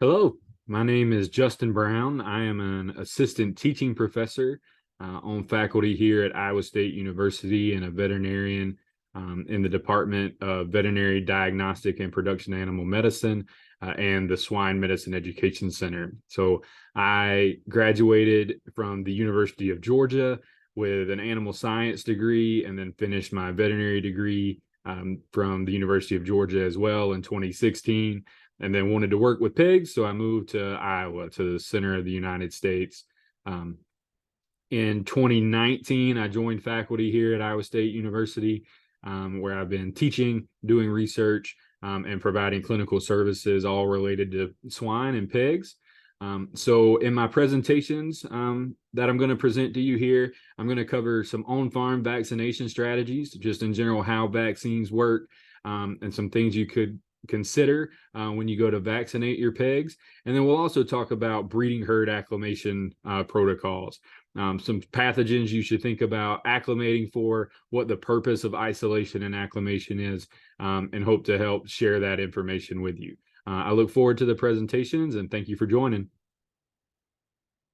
Hello, my name is Justin Brown. I am an assistant teaching professor uh, on faculty here at Iowa State University and a veterinarian um, in the Department of Veterinary Diagnostic and Production Animal Medicine uh, and the Swine Medicine Education Center. So I graduated from the University of Georgia with an animal science degree and then finished my veterinary degree um, from the University of Georgia as well in 2016 and then wanted to work with pigs. So I moved to Iowa, to the center of the United States. Um, in 2019, I joined faculty here at Iowa State University, um, where I've been teaching, doing research, um, and providing clinical services, all related to swine and pigs. Um, so, in my presentations um, that I'm going to present to you here, I'm going to cover some on farm vaccination strategies, just in general, how vaccines work, um, and some things you could consider uh, when you go to vaccinate your pigs. And then we'll also talk about breeding herd acclimation uh, protocols, um, some pathogens you should think about acclimating for, what the purpose of isolation and acclimation is, um, and hope to help share that information with you. Uh, I look forward to the presentations and thank you for joining.